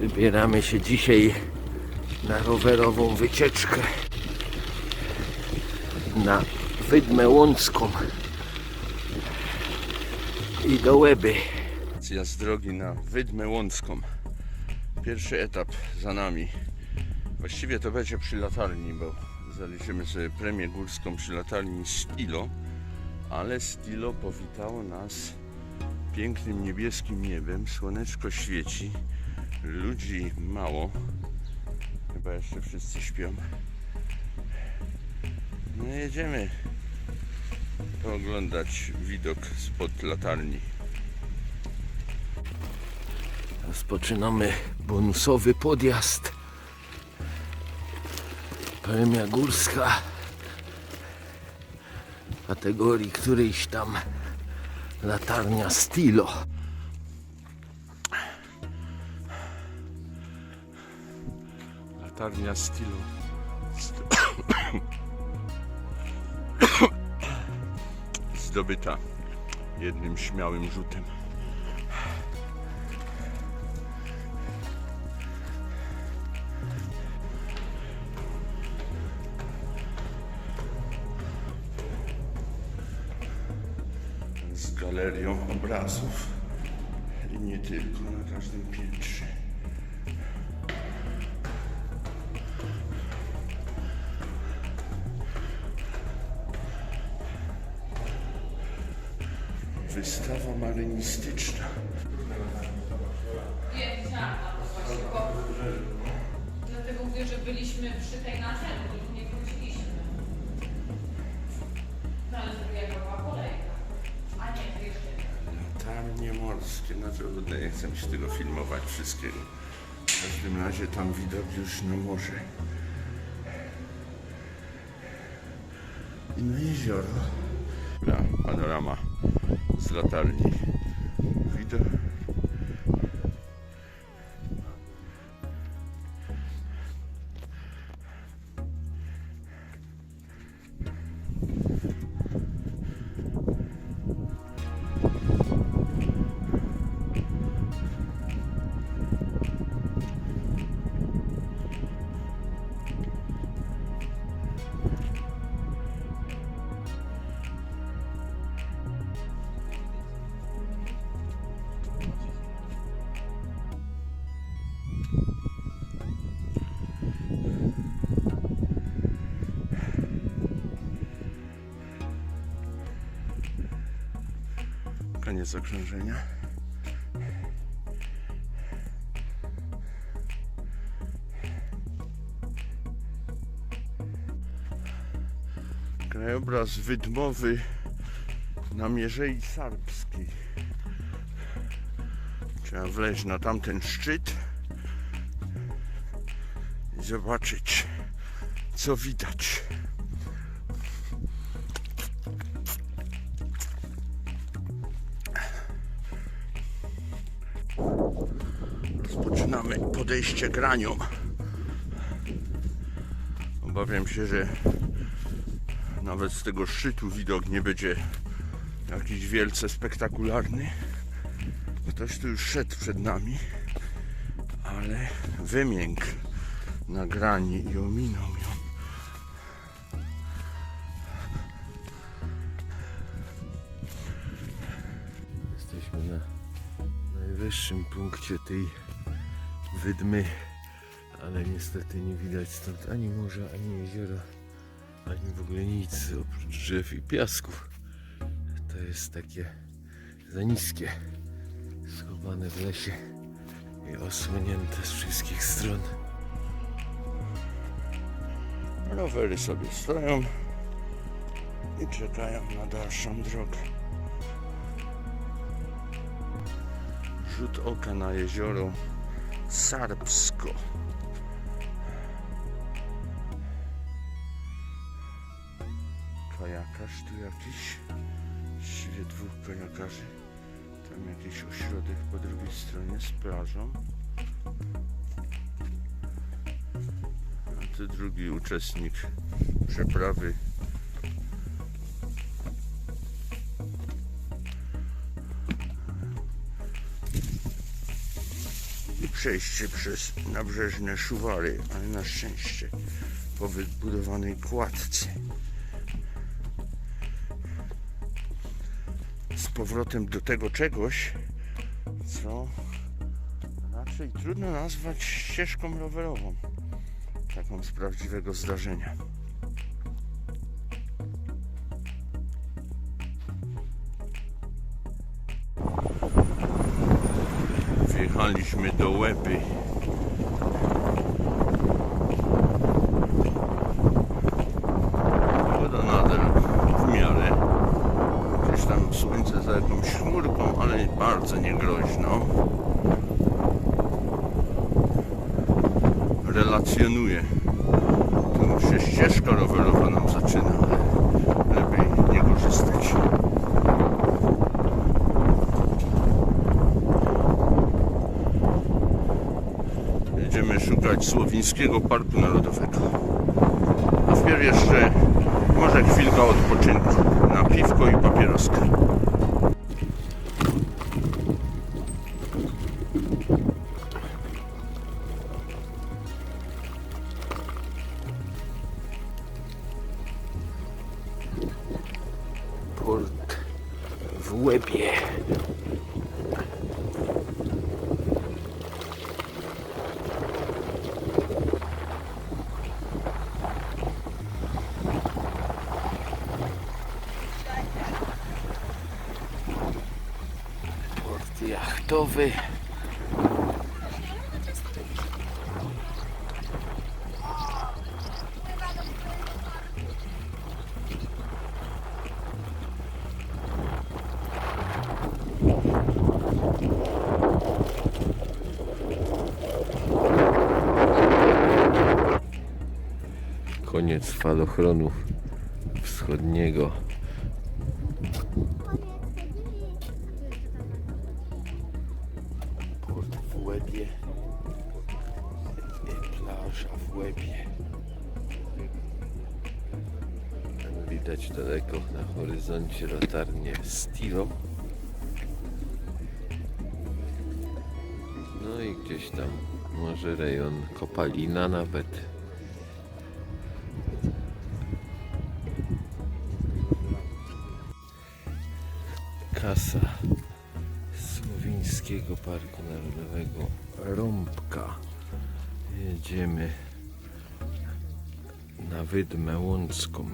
Wybieramy się dzisiaj na rowerową wycieczkę na Wydmę Łącką i do Łeby. Zjazd drogi na Wydmę Łącką. Pierwszy etap za nami. Właściwie to będzie przy latarni, bo zaliczymy sobie premię górską przy latarni Stilo, ale Stilo powitało nas pięknym niebieskim niebem, słoneczko świeci, ludzi mało, chyba jeszcze wszyscy śpią. No jedziemy pooglądać widok spod latarni. Rozpoczynamy bonusowy podjazd. Premia górska kategorii którejś tam latarnia Stilo. Latarnia stylu. Zdobyta jednym śmiałym rzutem. Z galerią obrazów i nie tylko na każdym piętrze. Wystawa marynistyczna. Wiem, znam to właśnie, bo dlatego mówię, że byliśmy przy tej naczelni i nie wróciliśmy. No ale druga była kolejka. A nie, to jeszcze nie. Latarnie morskie, no trudno, nie chcę się tego filmować wszystkiego. W każdym razie tam widok już na morze. I na jezioro. Na panorama z latarni. Widok. Okrążenia. Krajobraz wydmowy na Mierzei Sarpskiej. Trzeba wleźć na tamten szczyt i zobaczyć, co widać. Rozpoczynamy podejście granią. Obawiam się, że nawet z tego szczytu widok nie będzie jakiś wielce spektakularny. Ktoś tu już szedł przed nami, ale wymięk na grani i ominął ją. Jesteśmy na najwyższym punkcie tej wydmy, ale niestety nie widać stąd ani morza, ani jeziora, ani w ogóle nic oprócz drzew i piasku. To jest takie za niskie, schowane w lesie i osłonięte z wszystkich stron. Rowery sobie stoją i czekają na dalszą drogę. Rzut oka na jezioro Sarpsko. Kajakarz tu jakiś. Właściwie dwóch kajakarzy. Tam jakiś ośrodek po drugiej stronie z plażą. A tu drugi uczestnik przeprawy przejście przez nabrzeżne szuwary, ale na szczęście po wybudowanej kładce. Z powrotem do tego czegoś, co raczej trudno nazwać ścieżką rowerową. Taką z prawdziwego zdarzenia. Wjechaliśmy do Łeby. Pogoda nadal w miarę. Gdzieś tam słońce za jakąś chmurką, ale bardzo niegroźno. Relacjonuje. Tu się ścieżka rowerowa nam zaczyna, lepiej nie korzystać. Szukać Słowińskiego Parku Narodowego. A wpierw jeszcze może chwilka odpoczynku na piwko i papieroska. Port w Łebie. Port jachtowy. Koniec falochronu wschodniego. Widać daleko na horyzoncie latarnię Stilo. No i gdzieś tam może rejon Kopalina nawet. Kasa Słowińskiego Parku Narodowego Rąbka. Jedziemy na Wydmę Łącką.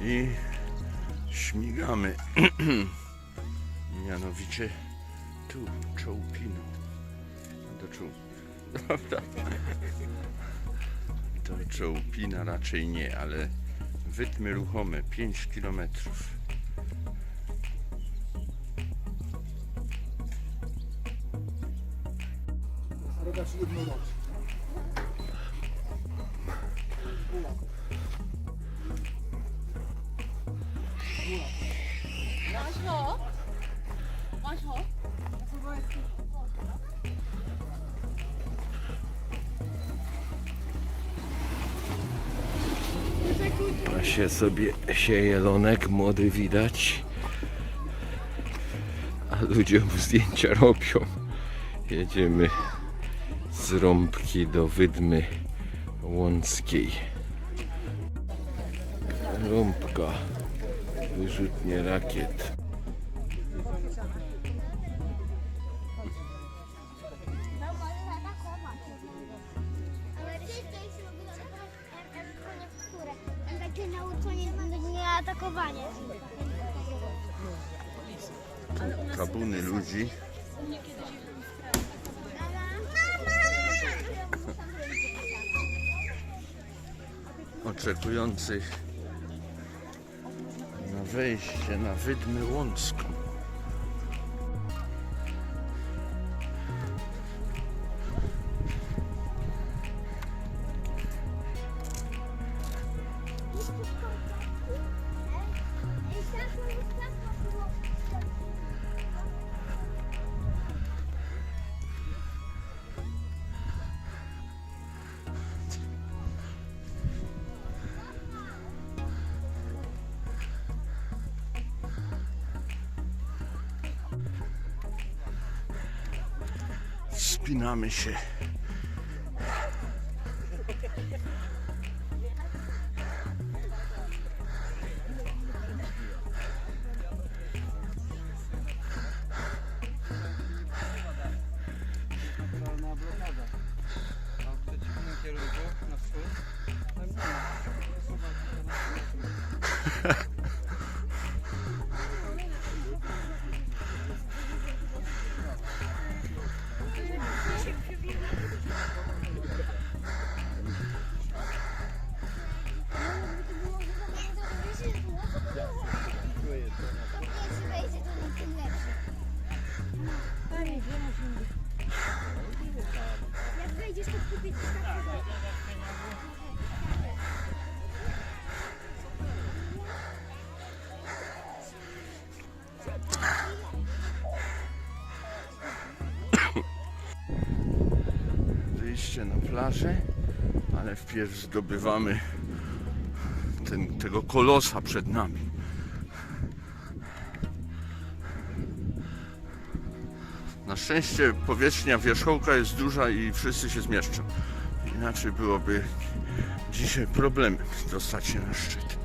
I śmigamy. Mianowicie tu, czołpiną. Do czoł... Dobra. Do czołpina raczej nie, ale wytmy ruchome 5 kilometrów. Pasie sobie sieje lonek, młody widać. A ludziom zdjęcia robią. Jedziemy z Rąbki do Wydmy Łąckiej. Rąbka, wyrzutnie rakiet. Kabuny ludzi. Oczekujących na wejście na Wydmę Łącką. Wspinamy się. Na plażę, ale wpierw zdobywamy ten, tego kolosa przed nami. Na szczęście powierzchnia wierzchołka jest duża i wszyscy się zmieszczą. Inaczej byłoby dzisiaj problemem dostać się na szczyt.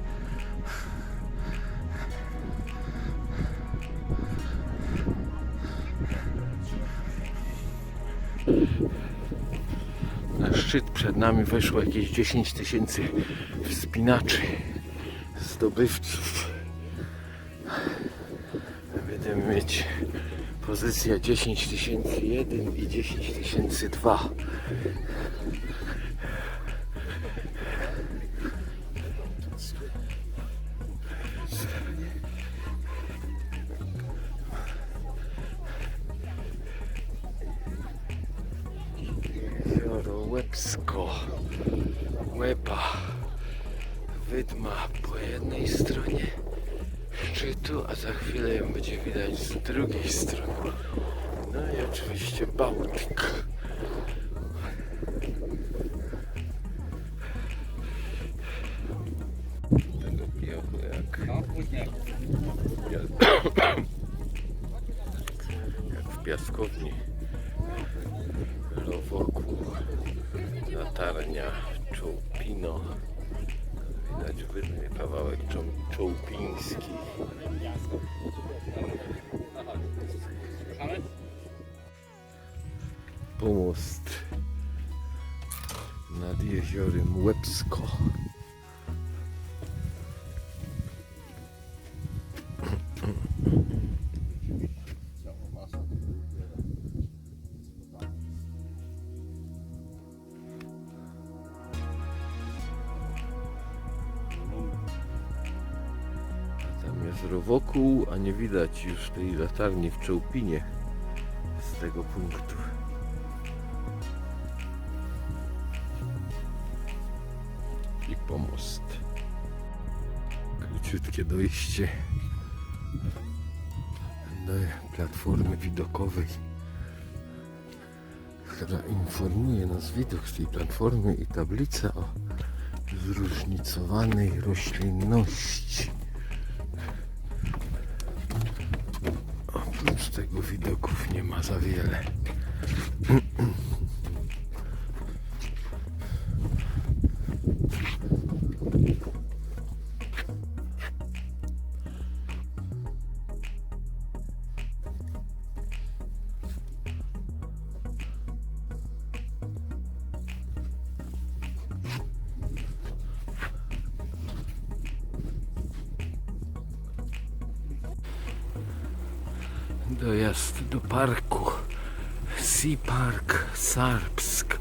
Szczyt przed nami weszło jakieś 10 tysięcy wspinaczy, zdobywców. Będziemy mieć pozycja 10 tysięcy 1 i 10 tysięcy 2. Łebsko, Łeba, Wydma po jednej stronie szczytu, a za chwilę ją będzie widać z drugiej strony. No i oczywiście Bałtyk. Tego piochu jak, jak w piaskowni. Wokół latarnia Czołpino. Widać wydny kawałek Czoł- czołpiński. Pomost nad jeziorem Łebsko. Wokół, a nie widać już tej latarni w Czołpinie z tego punktu. i pomost. Króciutkie dojście do platformy widokowej, która informuje nas widok z tej platformy i tablica o zróżnicowanej roślinności. Tego widoków nie ma za wiele. Dojazd do parku. Sea Park Sarpsk.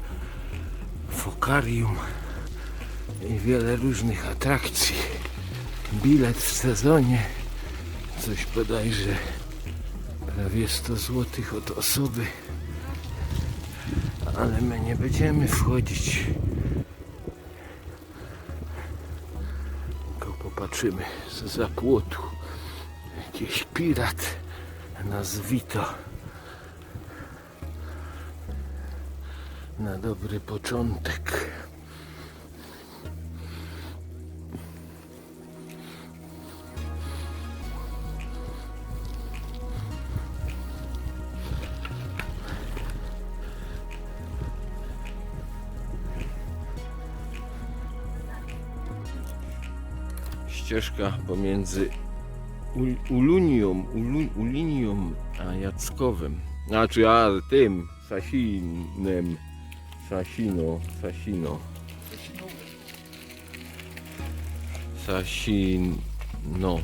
Fokarium i wiele różnych atrakcji. Bilet w sezonie. Coś bodajże prawie 100 zł od osoby. Ale my nie będziemy wchodzić. Tylko popatrzymy z zapłotu. Jakiś pirat nas na dobry początek. Ścieżka pomiędzy Ul- Ulunią, Ulu, Ulinią a Jackowem. Znaczy, a tym, Sasinem. Sasino, Sasino. Sasino.